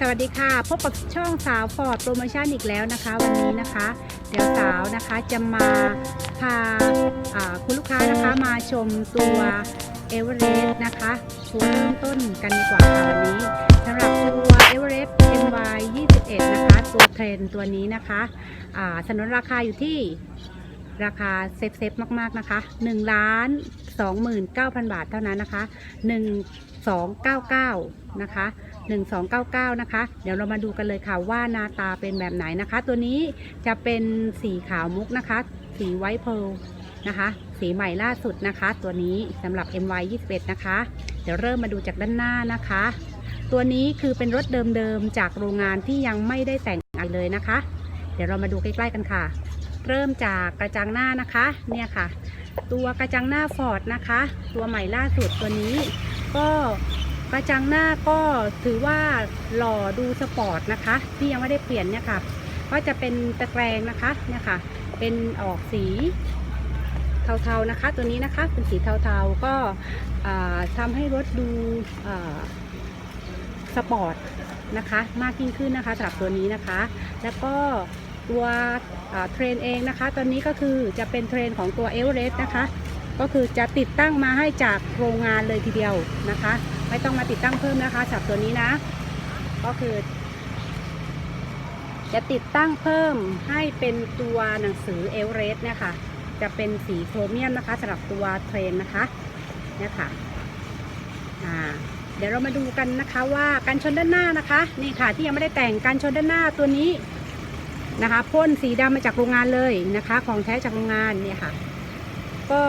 สวัสดีค่ะ พบกับช่องสาวฟอร์ดโปรโมชั่นอีกแล้วนะคะ วันนี้นะคะ เดี๋ยวสาวนะคะจะมาพาาคุณลูกค้านะคะมาชมตัวเอเวอเรสต์นะคะตัวเริ่มต้นกันดีกว่าค่ะวันนี้สำหรับตัวเอเวอเรสต์ NY 21นะคะ ตัวเทรนตัวนี้นะคะสนนราคาอยู่ที่ราคาเซฟเซฟมากๆนะคะ1ล้าน 29,000 บาทเท่านั้นนะคะ 1299 นะคะ 1299 นะคะ เดี๋ยวเรามาดูกันเลยค่ะว่าหน้าตาเป็นแบบไหนนะคะ ตัวนี้จะเป็นสีขาวมุกนะคะ สีไวท์เพลนะคะ สีใหม่ล่าสุดนะคะ ตัวนี้สำหรับ MY 21นะคะ เดี๋ยวเริ่มมาดูจากด้านหน้านะคะ ตัวนี้คือเป็นรถเดิมๆจากโรงงานที่ยังไม่ได้แต่งอะไรเลยนะคะ เดี๋ยวเรามาดูใกล้ ๆ กันค่ะ เริ่มจากกระจังหน้านะคะ เนี่ยค่ะ ตัวกระจังหน้าฟอร์ดนะคะ ตัวใหม่ล่าสุดตัวนี้ ก็กระจังหน้าก็ถือว่าหล่อดูสปอร์ตนะคะ ที่ยังไม่ได้เปลี่ยนเนี่ยค่ะ ก็จะเป็นตะแกรงนะคะเนี่ยค่ะ เป็นออกสีเทาๆนะคะ ตัวนี้นะคะเป็นสีเทาๆก็อ่าทำให้รถดูสปอร์ตนะคะ มากยิ่งขึ้นนะคะสำหรับตัวนี้นะคะ แล้วก็ ตัวเทรนเองนะคะ ตอนนี้ก็คือจะเป็นเทรนของตัวเอเวอเรสต์นะคะ ก็คือจะติดตั้งมาให้จากโรงงานเลยทีเดียวนะคะ ไม่ต้องมาติดตั้งเพิ่มนะคะสำหรับตัวนี้นะ ก็คือ จะติดตั้งเพิ่มให้เป็นตัวหนังสือเอเวอเรสต์เนี่ยค่ะ จะเป็นสีโครเมียมนะคะสำหรับตัวเทรนนะคะเนี่ยค่ะอ่าเดี๋ยวเรามาดูกันนะคะว่าการชนด้านหน้านะคะนี่ค่ะที่ยังไม่ได้แต่งการชนด้านหน้าตัวนี้ นะคะพ่นสีดำมาจากโรงงานเลยนะคะ ของแท้จากโรงงานเนี่ยค่ะ ก็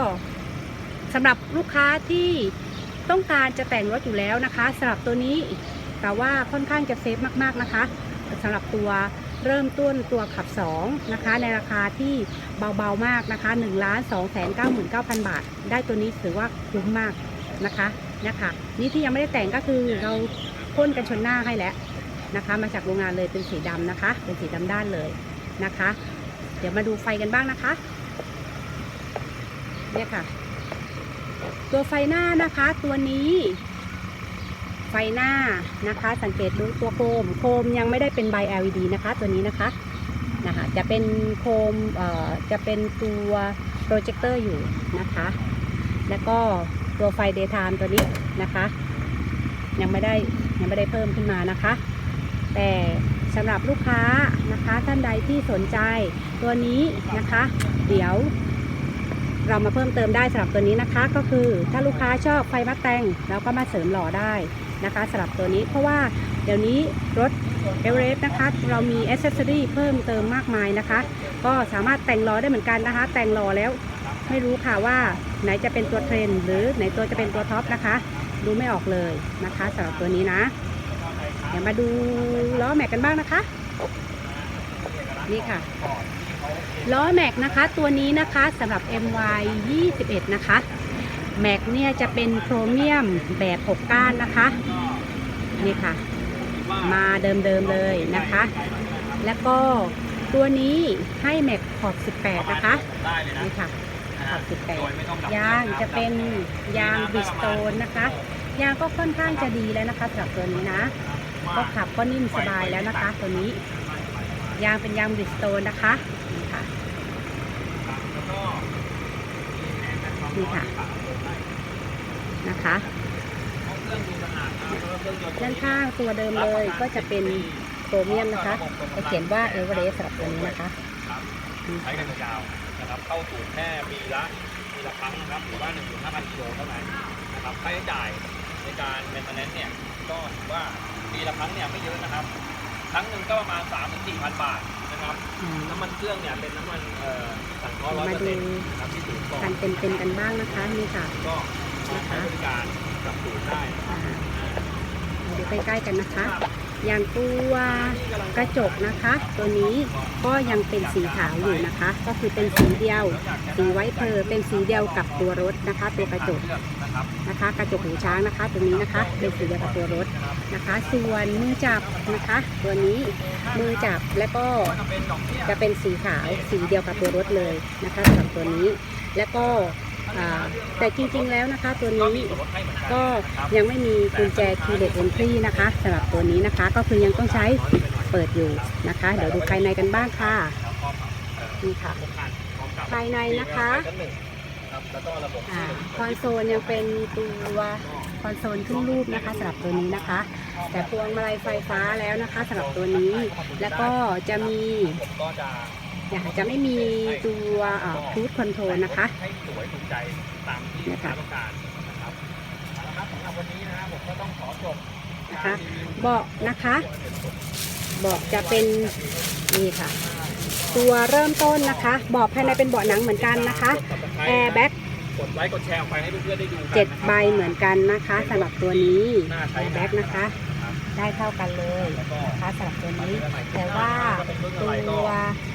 สำหรับลูกค้าที่ต้องการจะแต่งรถอยู่แล้วนะคะสำหรับตัวนี้แต่ว่าค่อนข้างจะเซฟมากๆนะคะสำหรับตัวเริ่มต้นตัวขับ2นะคะ ในราคาที่เบาๆมากนะคะ1 2 9 9 9 0 0 บาท ได้ตัวนี้ถือว่าคุ้มมากนะคะนะคะนี่ที่ยังไม่ได้แต่งก็คือเราพ่นกันชนหน้าให้แล้ว นะคะ มาจากโรงงานเลยเป็นสีดำนะคะ เป็นสีดำด้านเลยนะคะ เดี๋ยวมาดูไฟกันบ้างนะคะเนี่ยค่ะ ตัวไฟหน้านะคะ ตัวนี้ไฟหน้านะคะ สังเกตดูตัวโคม โคมยังไม่ได้เป็นใบ LED นะคะ ตัวนี้นะคะนะคะ จะเป็นโคมเอ่อจะเป็นตัวโปรเจคเตอร์อยู่นะคะ แล้วก็ตัวไฟ daytime ตัวนี้นะคะ ยังไม่ได้ยังไม่ได้เพิ่มขึ้นมานะคะ แต่สำหรับลูกค้านะคะท่านใดที่สนใจตัวนี้นะคะ เดี๋ยวเรามาเพิ่มเติมได้สำหรับตัวนี้นะคะ ก็คือถ้าลูกค้าชอบไฟมัดแตงเราก็มาเสริมหล่อได้นะคะสำหรับตัวนี้เพราะว่าเดี๋ยวนี้รถเอเวอเรสต์นะคะ เรามีอ c เซสซอรี่เพิ่มเติมมากมายนะคะ ก็สามารถแต่งหล่อได้เหมือนกันนะคะ แต่งหล่อแล้วไม่รู้ค่ะว่าไหนจะเป็นตัวเทรนหรือไหนตัวจะเป็นตัวท็อปนะคะ ดูไม่ออกเลยนะคะสำหรับตัวนี้นะ ดี๋ยวมาดูล้อแม็กกันบ้างนะคะ นี่ค่ะ ล้อแม็กนะคะตัวนี้นะคะสำหรับ MY 21 นะคะแม็กเนี่ยจะเป็นโครเมียมแบบ6ก้านนะคะ นี่ค่ะ มาเดิมๆเลยนะคะ แล้วก็ตัวนี้ให้แม็กขอบ 18 นะคะได้เลยนะนี่ค่ะขอบโดยไม่ต้องดับ18 ยางจะเป็นยางบิสโตนนะคะ ยางก็ค่อนข้างจะดีแล้วนะคะสำหรับตัวนี้นะ ก็ขับก็นิ่มสบายแล้วนะคะ ตัวนี้ยางเป็นยางบริสโตนนะคะนี่ค่ะนี่ค่ะนะคะด้านข้างตัวเดิมเลยก็จะเป็นโครเมียมนะคะจะเขียนว่าเอเวอเรสต์สำหรับตัวนี้นะคะนี่ใช้กันยาวๆนะครับเข้าสู่แค่ปีละปีละครั้งนะครับหรือว่า1นึ่งถึงห้าพันกิโลเท่านั้นนะครับค่าใช้จ่ายในการเมนเทนเนนเนี่ยก็ถือว่า ปีละครั้งเนี่ยไม่เยอะนะครับ ครั้งหนึ่งก็ประมาณ3ามถึงสี่พันบาทนะครับ อืมน้ำมันเครื่องเนี่ยเป็นน้ำมันเอ่อสังเคราะห์ร้อยมาเปอร์ดูเซ็นต์นะครับที่ศูนย์ก่อนการเป็นๆกันบ้างนะคะนี่ค่ะก็มาใช้บริการกับศูนย์ได้นะครับอ่าดูใกล้ๆกันนะคะ อย่างตัวกระจกนะคะ ตัวนี้ก็ยังเป็นสีขาวอยู่นะคะ ก็คือเป็นสีเดียว สีไว้เพอร์เป็นสีเดียวกับตัวรถนะคะ ตัวกระจกนะครับ นะคะ กระจกหูช้างนะคะ ตัวนี้นะคะ เป็นสีเดียวกับตัวรถ นะคะ ส่วนมือจับนะคะ ตัวนี้มือจับแล้วก็จะเป็นสีขาวสีเดียวกับตัวรถเลยนะคะสำหรับตัวนี้แล้วก็แต่จริงๆแล้วนะคะตัวนี้ก็ยังไม่มีกุญแจ keyless entry นะคะสำหรับตัวนี้นะคะก็คือยังต้องใช้เปิดอยู่นะคะ เดี๋ยวดูภายในกันบ้างค่ะนี่ค่ะ ภายในนะคะ ครับแล้วก็ระบบอ่าคอนโซลยังเป็นตัวคอนโซลขึ้นรูปนะคะสำหรับตัวนี้นะคะ แต่พวงมาลัยไฟฟ้าแล้วนะคะสำหรับตัวนี้ แล้วก็จะมีผมก็จะเนี่ยจะไม่มีตัวคูดคอนโทรลนะคะ ให้สวยถูกใจตามที่ลูกค้าต้องการนะครับเอาละครับสำหรับวันนี้นะผมก็ต้องขอจบนะคะเบาะนะคะเบาะจะเป็นนี่ค่ะ ตัวเริ่มต้นนะคะเบาะภายในเป็นเบาะหนังเหมือนกันนะคะ แอร์แบ็กกดไลค์กดแชร์ออกไปให้เพื่อนๆได้ดูกันเจ็ดนะครับใบเหมือนกันนะคะสำหรับตัวนี้น่าแอใช้ร์แบ็กนะคะครับได้เท่ากันเลยแล้วก็นะคะสำหรับตัวนี้ แต่ว่าตัว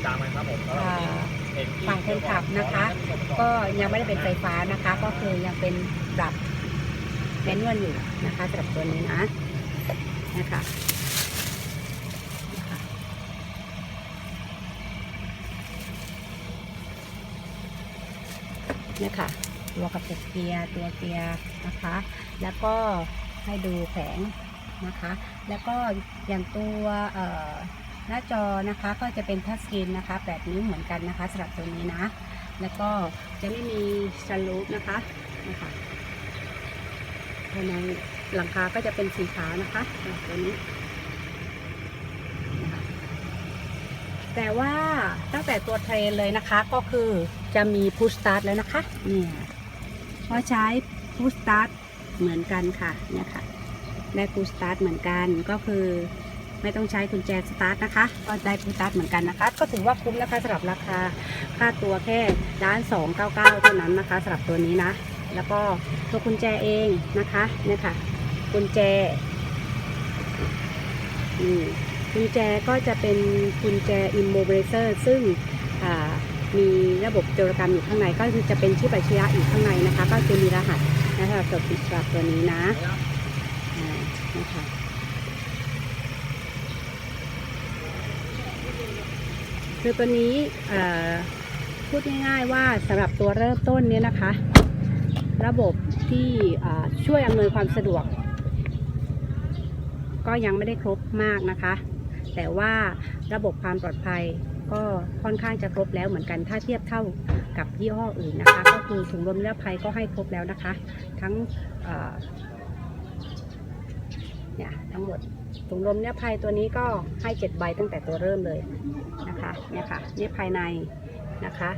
ตามมาครับผมแล้วอ่าเห็นที่ฝั่งคนขับนะคะ ก็ยังไม่ได้เป็นไฟฟ้านะคะ ก็คือยังเป็นปรับแมนนวลอยู่นะคะสำหรับตัวนี้นะนะคะนะคะ เนี่ยค่ะ ตัวกระปุกเกียร์ตัวเกียร์นะคะ แล้วก็ให้ดูแผงนะคะ แล้วก็อย่างตัวหน้าจอนะคะก็จะเป็นทัชสกรีนนะคะ8นิ้วเหมือนกันนะคะสำหรับตัวนี้นะ แล้วก็จะไม่มีชันลูปนะคะนะคะภายในหลังคาก็จะเป็นสีขาวนะคะตัวนี้ แต่ว่าตั้งแต่ตัวเทรนเลยนะคะก็คือ จะมีพุชสตาร์ทแล้วนะคะเนี่ยเพราใช้พุชสตาร์ทเหมือนกันค่ะเนี่ยค่ะได้พุชสตาร์ทเหมือนกันก็คือไม่ต้องใช้กุญแจสตาร์ทนะคะ ก็ได้พุชสตาร์ทเหมือนกันนะคะ ก็ถือว่าคุ้มนะคะสำหรับราคาค่าตัวแค่ล้านสองเก้าเก้าเท่านั้นนะคะสำหรับตัวนี้นะ แล้วก็ตัวกุญแจเองนะคะเนี่ยค่ะกุญแจกุญแจก็จะเป็นกุญแจ immobilizer ซึ่งอ่า มีระบบโจรกรรมอยู่ข้างในก็คือจะเป็นชิปอัจฉริยะอยู่ข้างในนะคะ ก็คือมีรหัสนะคะสำหรับตัวปิสำหรับตัวนี้นะอ่านะคะคือตัวนี้พูดง่ายๆว่าสำหรับตัวเริ่มต้นเนี้ยนะคะ ระบบที่ช่วยอำนวยความสะดวก ก็ยังไม่ได้ครบมากนะคะ แต่ว่าระบบความปลอดภัย ก็ค่อนข้างจะครบแล้วเหมือนกันถ้าเทียบเท่ากับยี่ห้ออื่นนะคะ ก็คือถุงลมนิรภัยก็ให้ครบแล้วนะคะ ทั้งเนี่ยทั้งหมดถุงลมนิรภัยตัวนี้ก็ให้เจ็ดใบตั้งแต่ตัวเริ่มเลยนะคะเนี่ยค่ะนี่ภายในนะคะ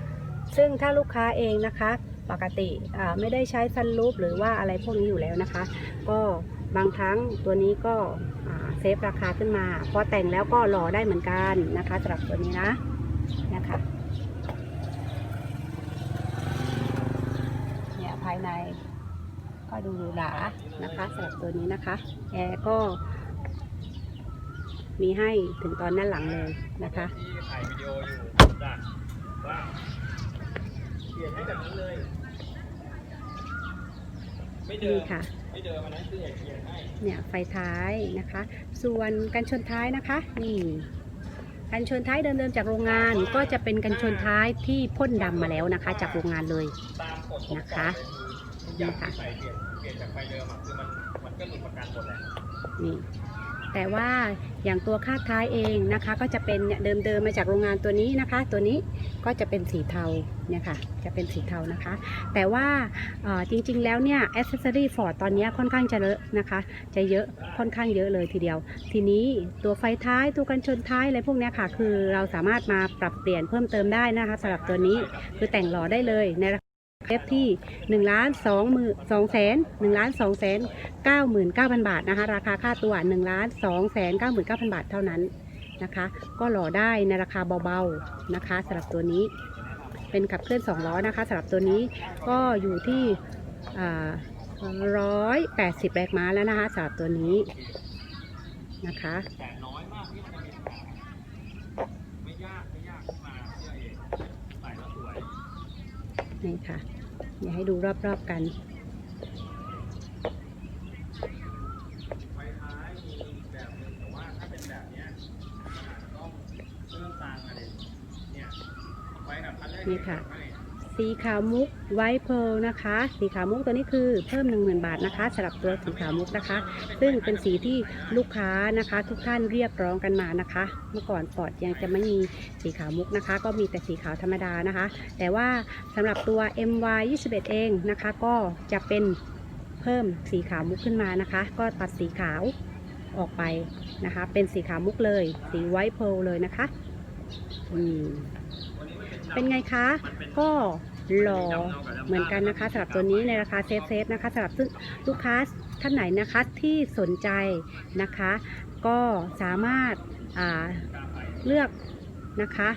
ซึ่งถ้าลูกค้าเองนะคะปกติไม่ได้ใช้ซันรูปหรือว่าอะไรพวกนี้อยู่แล้วนะคะ ก็ บางครั้งตัวนี้ก็อ่าเซฟราคาขึ้นมา พอแต่งแล้วก็รอได้เหมือนกันนะคะสำหรับตัวนี้นะนะคะเนี่ยภายในก็ดูหรูหรานะคะสำหรับตัวนี้นะคะแอร์ก็มีให้ถึงตอนด้านหลังเลยนะคะที่ถ่ายวิดีโออยู่จ้ะว่าเปลี่ยนให้แบบนั้นเลย ไม่เดินี่มค่ะไม่ เดิมอันนั้นคือเปลี่ยนให้เนี่ยไฟท้ายนะคะ ส่วนกันชนท้ายนะคะนี่กันชนท้ายเดิมๆจากโรงงานก็จะเป็นกันชนท้ายที่พ่นดำมาแล้วนะคะ จากโรงงานเลยตามกฎของนะคะทุกอย่างที่ใส่เปลี่ยนเปลี่ยนจากไฟเดิมอะคือมันมันก็หลุดประกันหมด แต่ว่าอย่างตัวคาดท้ายเองนะคะ ก็จะเป็นเนี่ยเดิมๆมาจากโรงงานตัวนี้นะคะ ตัวนี้ก็จะเป็นสีเทาเนี่ยค่ะจะเป็นสีเทานะคะ แต่ว่าจริงๆแล้วเนี่ยอ c เซสซอรี่ฟอร์ดตอนนี้ค่อนข้างจะเยอะนะคะ จะเยอะค่อนข้างเยอะเลยทีเดียว ทีนี้ตัวไฟท้ายตัวกันชนท้ายอะไรพวกนี้ค่ะ คือเราสามารถมาปรับเปลี่ยนเพิ่มเติมได้นะคะสำหรับตัวนี้คือแต่งหล่อได้เลยใน เอฟที่1ล้าน2หมื่น2แสน1ล้าน2แสน99,000บาทนะคะ ราคาค่าตัว1ล้าน2แสน99,000บาทเท่านั้นนะคะ ก็หล่อได้ในราคาเบาๆนะคะสำหรับตัวนี้ เป็นขับเคลื่อน2ล้อนะคะสำหรับตัวนี้ก็อยู่ที่ร้อยแปดสิบแรงม้าแล้วนะคะสำหรับตัวนี้นะคะ นี่ค่ะ อย่าให้ดูรอบๆกันไฟท้ายมีอีกแบบหนึงแต่ว่าถ้าเป็นแบบเนี้ยมันอาจจะต้องเพิ่มตังค์อะ สีขาวมุกไวท์เพลนะคะ สีขาวมุกตัวนี้คือเพิ่ม 10,000 บาทนะคะสำหรับตัวสีขาวมุกนะคะ ซึ่งเป็นสีที่ลูกค้านะคะ ทุกท่านเรียกร้องกันมานะคะ เมื่อก่อนฟอร์ดยังจะไม่มีสีขาวมุกนะคะ ก็มีแต่สีขาวธรรมดานะคะ แต่ว่าสำหรับตัว MY 21 เองนะคะ ก็จะเป็นเพิ่มสีขาวมุกขึ้นมานะคะ ก็ตัดสีขาวออกไปนะคะ เป็นสีขาวมุกเลย สีไวท์เพลเลยนะคะ อืม เป็นไงคะ ก็หล่อเหมือนกันนะคะสำหรับตัวนี้ในราคาเซฟเซฟนะคะสำหรับซึ่งลูกค้าท่านไหนนะคะที่สนใจนะคะ ก็สามารถาเลือกนะคะ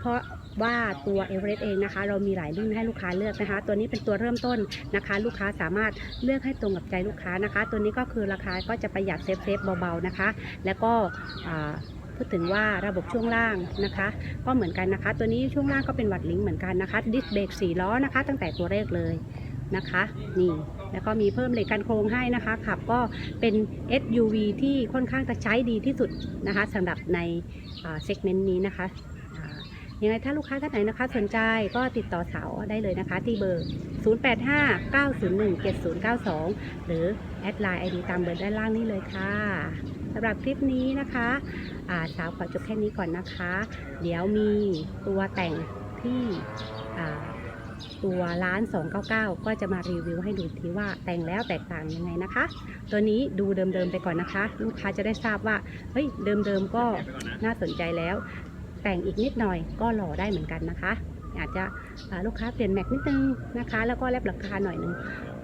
เพราะว่าตัวเอเวอเรสต์เองนะคะ เรามีหลายรุ่นให้ลูกค้าเลือกนะคะ ตัวนี้เป็นตัวเริ่มต้นนะคะ ลูกค้าสามารถเลือกให้ตรงกับใจลูกค้านะคะ ตัวนี้ก็คือราคาก็จะประหยัดเซฟเซฟเบาๆนะคะ แล้วก็ พูดถึงว่าระบบช่วงล่างนะคะ ก็เหมือนกันนะคะ ตัวนี้ช่วงล่างก็เป็นวัดลิงเหมือนกันนะคะดิสเบรกสี่ล้อนะคะ ตั้งแต่ตัวแรกเลยนะคะนี่แล้วก็มีเพิ่มเหล็กกันโครงให้นะคะขับก็เป็น SUV ที่ค่อนข้างจะใช้ดีที่สุดนะคะสำหรับในเซกเมนต์นี้นะคะยังไงถ้าลูกค้าท่านไหนนะคะ สนใจก็ติดต่อสาวได้เลยนะคะ ที่เบอร์ 0859017092 หรือ แอดไลน์ ID ตามเบอร์ด้านล่างนี้เลยค่ะ สำหรับคลิปนี้นะคะอาสาวขอจบแค่นี้ก่อนนะคะ เดี๋ยวมีตัวแต่งที่ตัวร้าน 299 ก็จะมารีวิวให้ดูทีว่าแต่งแล้วแตกต่างยังไงนะคะ ตัวนี้ดูเดิมๆไปก่อนนะคะ ลูกค้าจะได้ทราบว่าเฮ้ยเดิมๆก็น่าสนใจแล้ว แต่งอีกนิดหน่อยก็หล่อได้เหมือนกันนะคะ อาจจะลูกค้าเปลี่ยนแม็กนิดนึงนะคะ แล้วก็แลบราคาหน่อยนึง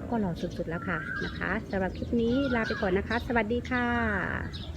ก็หล่อสุดๆแล้วค่ะนะคะสำหรับคลิปนี้ลาไปก่อนนะคะ สวัสดีค่ะ